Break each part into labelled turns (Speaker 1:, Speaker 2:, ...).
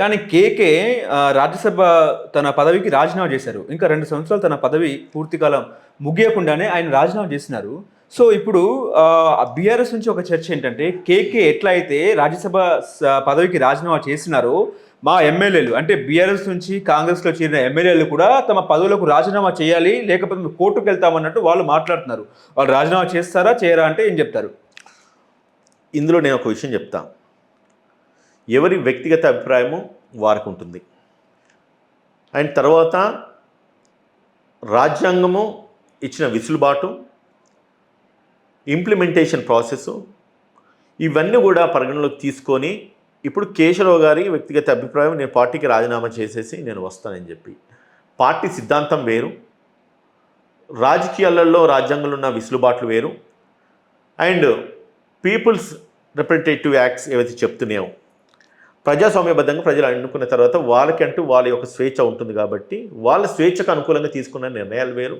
Speaker 1: కానీ కేకే రాజ్యసభ తన పదవికి రాజీనామా చేశారు. ఇంకా రెండు సంవత్సరాలు తన పదవి పూర్తికాలం ముగియకుండానే ఆయన రాజీనామా చేసినారు. సో ఇప్పుడు బీఆర్ఎస్ నుంచి ఒక చర్చ ఏంటంటే కేకే ఎట్లా అయితే రాజ్యసభ స- పదవికి రాజీనామా చేసినారో మా ఎమ్మెల్యేలు అంటే బీఆర్ఎస్ నుంచి కాంగ్రెస్లో చేరిన ఎమ్మెల్యేలు కూడా తమ పదవులకు రాజీనామా చేయాలి లేకపోతే మేము కోర్టుకు వెళ్తామన్నట్టు వాళ్ళు మాట్లాడుతున్నారు. వాళ్ళు రాజీనామా చేస్తారా చేయరా అంటే ఏం చెప్తారు?
Speaker 2: ఇందులో నేను ఒక విషయం చెప్తా. ఎవరి వ్యక్తిగత అభిప్రాయము వారికి ఉంటుంది. అండ్ తర్వాత రాజ్యాంగము ఇచ్చిన విసులుబాటు ఇంప్లిమెంటేషన్ ప్రాసెస్ ఇవన్నీ కూడా పరిగణలోకి తీసుకొని ఇప్పుడు కేశవరావు గారి వ్యక్తిగత అభిప్రాయం నేను పార్టీకి రాజీనామా చేసేసి నేను వస్తానని చెప్పి. పార్టీ సిద్ధాంతం వేరు. రాజకీయాలలో రాజ్యాంగంలో ఉన్న విసులుబాట్లు వేరు. అండ్ పీపుల్స్ రిప్రజెంటేటివ్ యాక్ట్స్ ఏవైతే చెప్తున్నాయో ప్రజాస్వామ్యబద్ధంగా ప్రజలు ఎన్నుకున్న తర్వాత వాళ్ళకంటూ వాళ్ళ యొక్క స్వేచ్ఛ ఉంటుంది కాబట్టి వాళ్ళ స్వేచ్ఛకు అనుకూలంగా తీసుకున్న నిర్ణయాలు వేరు.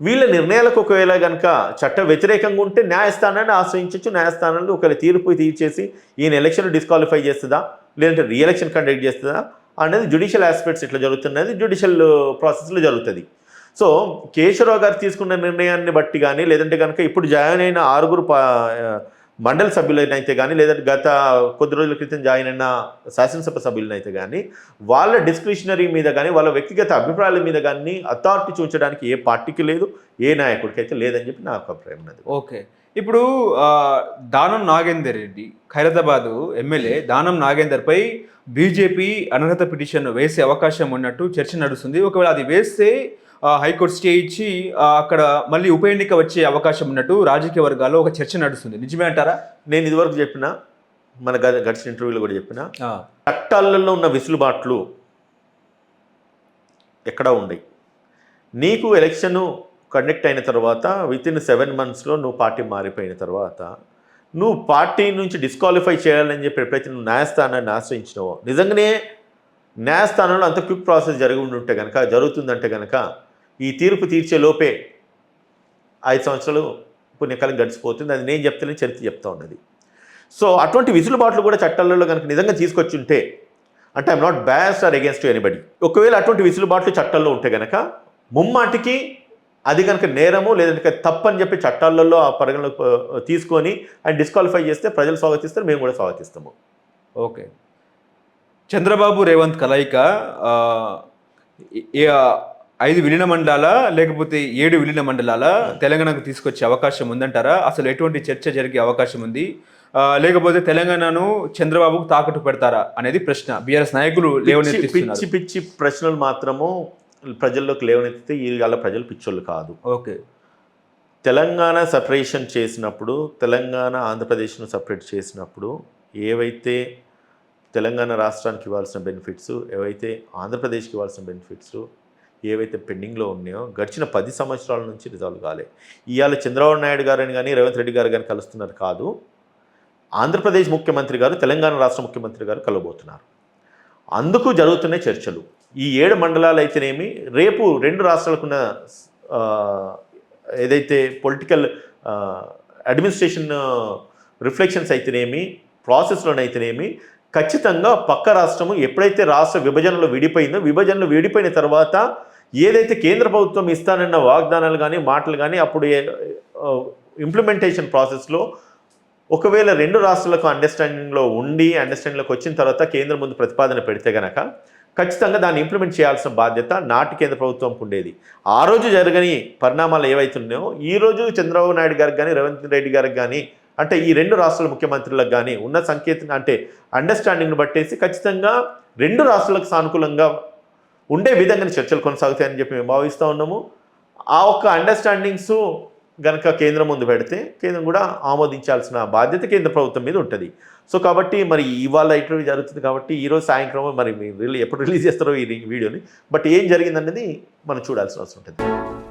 Speaker 2: వీళ్ళ నిర్ణయాలకు ఒకవేళ కనుక చట్ట వ్యతిరేకంగా ఉంటే న్యాయస్థానాన్ని ఆశ్రయించవచ్చు న్యాయస్థానంలో ఒకవేళ తీర్పు తీర్చేసి ఈయన ఎలక్షన్ డిస్క్వాలిఫై చేస్తుందా? లేదంటే రీఎలక్షన్ కండక్ట్ చేస్తుందా? అనేది జుడిషియల్ ఆస్పెక్ట్స్ ఇట్లా జరుగుతున్నది. జుడిషియల్ ప్రాసెస్లో జరుగుతుంది. సో కేశవరావు గారు తీసుకున్న నిర్ణయాన్ని బట్టి కానీ లేదంటే కనుక ఇప్పుడు జాయిన్ అయిన ఆరుగురు పా మండల సభ్యులైతే కానీ లేదంటే గత కొద్ది రోజుల క్రితం జాయిన్ అయిన శాసనసభ సభ్యులనైతే కానీ వాళ్ళ డిస్క్రిషనరీ మీద కానీ వాళ్ళ వ్యక్తిగత అభిప్రాయాల మీద కానీ అథారిటీ చూపించడానికి ఏ పార్టీకి లేదు ఏ నాయకుడికి అయితే లేదని చెప్పి నాకు అభిప్రాయం ఉన్నది.
Speaker 1: ఓకే. ఇప్పుడు దానం నాగేందర్ రెడ్డి ఖైరతాబాద్ ఎమ్మెల్యే దానం నాగేందర్ పై బీజేపీ అనర్హత పిటిషన్ వేసే అవకాశం ఉన్నట్టు చర్చ నడుస్తుంది. ఒకవేళ అది వేస్తే హైకోర్టు స్టే ఇచ్చి అక్కడ మళ్ళీ ఉప ఎన్నిక వచ్చే అవకాశం ఉన్నట్టు రాజకీయ వర్గాల్లో ఒక చర్చ నడుస్తుంది. నిజమే అంటారా?
Speaker 2: నేను ఇదివరకు చెప్పిన మన గ- గడిచిన ఇంటర్వ్యూలో కూడా చెప్పిన చట్టాలలో ఉన్న విసులుబాట్లు ఎక్కడ ఉండయి. నీకు ఎలక్షన్ కండక్ట్ అయిన తర్వాత విత్ ఇన్ సెవెన్ మంత్స్లో నువ్వు పార్టీ మారిపోయిన తర్వాత నువ్వు పార్టీ నుంచి డిస్క్వాలిఫై చేయాలని చెప్పి ఎప్పుడైతే నువ్వు న్యాయస్థానాన్ని ఆశ్రయించినావో నిజంగానే న్యాయస్థానంలో అంత క్విక్ ప్రాసెస్ జరిగి ఉంటే కనుక జరుగుతుందంటే కనుక ఈ తీర్పు తీర్చే లోపే ఐదు సంవత్సరాలు పుణ్యకాలం గడిచిపోతుంది. అది నేను చెప్తేనే చరిత్ర చెప్తా ఉన్నది. సో అటువంటి విసులుబాట్లు కూడా చట్టాలలో కనుక నిజంగా తీసుకొచ్చి ఉంటే అంటే I'm not biased or against anybody ఒకవేళ అటువంటి విసులుబాట్లు చట్టాల్లో ఉంటే కనుక ముమ్మాటికి అది కనుక నేరము లేదంటే తప్పని చెప్పి చట్టాలలో ఆ పరిగణలోకి ఆ, తీసుకొని ఆయన డిస్క్వాలిఫై చేస్తే ప్రజలు స్వాగతిస్తారు మేము కూడా స్వాగతిస్తాము.
Speaker 1: ఓకే. చంద్రబాబు రేవంత్ కలయిక ఐదు విలీన మండలాల లేకపోతే ఏడు విలీన మండలాల తెలంగాణకు తీసుకొచ్చే అవకాశం ఉందంటారా? అసలు ఎటువంటి చర్చ జరిగే అవకాశం ఉంది? లేకపోతే తెలంగాణను చంద్రబాబుకు తాకట్టు పెడతారా అనేది ప్రశ్న. బీఆర్ఎస్ నాయకులు లేవనెత్తిస్తున్నారు
Speaker 2: పిచ్చి పిచ్చి ప్రశ్నలు మాత్రము ప్రజల్లోకి లేవనెత్తితే ఇవాళ ప్రజలు పిచ్చోళ్ళు కాదు.
Speaker 1: ఓకే.
Speaker 2: తెలంగాణ సపరేషన్ చేసినప్పుడు తెలంగాణ ఆంధ్రప్రదేశ్ను సపరేట్ చేసినప్పుడు ఏవైతే తెలంగాణ రాష్ట్రానికి ఇవ్వాల్సిన బెనిఫిట్స్ ఏవైతే ఆంధ్రప్రదేశ్కి ఇవ్వాల్సిన బెనిఫిట్స్ ఏవైతే పెండింగ్లో ఉన్నాయో గడిచిన పది సంవత్సరాల నుంచి రిజాల్వ్ కాలే. ఇవాళ చంద్రబాబు నాయుడు గారని కానీ రేవంత్ రెడ్డి గారు కానీ కలుస్తున్నారు కాదు. ఆంధ్రప్రదేశ్ ముఖ్యమంత్రి గారు తెలంగాణ రాష్ట్ర ముఖ్యమంత్రి గారు కలవబోతున్నారు. అందుకు జరుగుతున్నాయి చర్చలు. ఈ ఏడు మండలాలు అయితేనేమి రేపు రెండు రాష్ట్రాలకున్న ఏదైతే పొలిటికల్ అడ్మినిస్ట్రేషన్ రిఫ్లెక్షన్స్ అయితేనేమి ప్రాసెస్లోనైతేనేమి ఖచ్చితంగా పక్క రాష్ట్రము ఎప్పుడైతే రాష్ట్ర విభజనలో విడిపోయిందో విభజనలు విడిపోయిన తర్వాత ఏదైతే కేంద్ర ప్రభుత్వం ఇస్తానన్న వాగ్దానాలు కానీ మాటలు కానీ అప్పుడు ఇంప్లిమెంటేషన్ ప్రాసెస్లో ఒకవేళ రెండు రాష్ట్రాలకు అండర్స్టాండింగ్లో ఉండి అండర్స్టాండింగ్లోకి వచ్చిన తర్వాత కేంద్రం ముందు ప్రతిపాదన పెడితే గనక ఖచ్చితంగా దాన్ని ఇంప్లిమెంట్ చేయాల్సిన బాధ్యత నాటి కేంద్ర ప్రభుత్వంకు ఉండేది. ఆ రోజు జరగని పరిణామాలు ఏవైతున్నాయో ఈ రోజు చంద్రబాబు నాయుడు గారికి కానీ రేవంత్ రెడ్డి గారికి కానీ అంటే ఈ రెండు రాష్ట్రాల ముఖ్యమంత్రులకు కానీ ఉన్న సంకేతం అంటే అండర్స్టాండింగ్ను బట్టేసి ఖచ్చితంగా రెండు రాష్ట్రాలకు సానుకూలంగా ఉండే విధంగా చర్చలు కొనసాగుతాయని చెప్పి మేము భావిస్తూ ఉన్నాము. ఆ ఒక్క అండర్స్టాండింగ్స్ గనక కేంద్రం ముందు పెడితే కేంద్రం కూడా ఆమోదించాల్సిన బాధ్యత కేంద్ర ప్రభుత్వం మీద ఉంటుంది. సో కాబట్టి మరి ఇవాళ ఇటువంటి జరుగుతుంది కాబట్టి ఈరోజు సాయంత్రం మరి మీరు ఎప్పుడు రిలీజ్ చేస్తారో ఈ వీడియోని బట్ ఏం జరిగిందనేది మనం చూడాల్సిన అవసరం ఉంటుంది.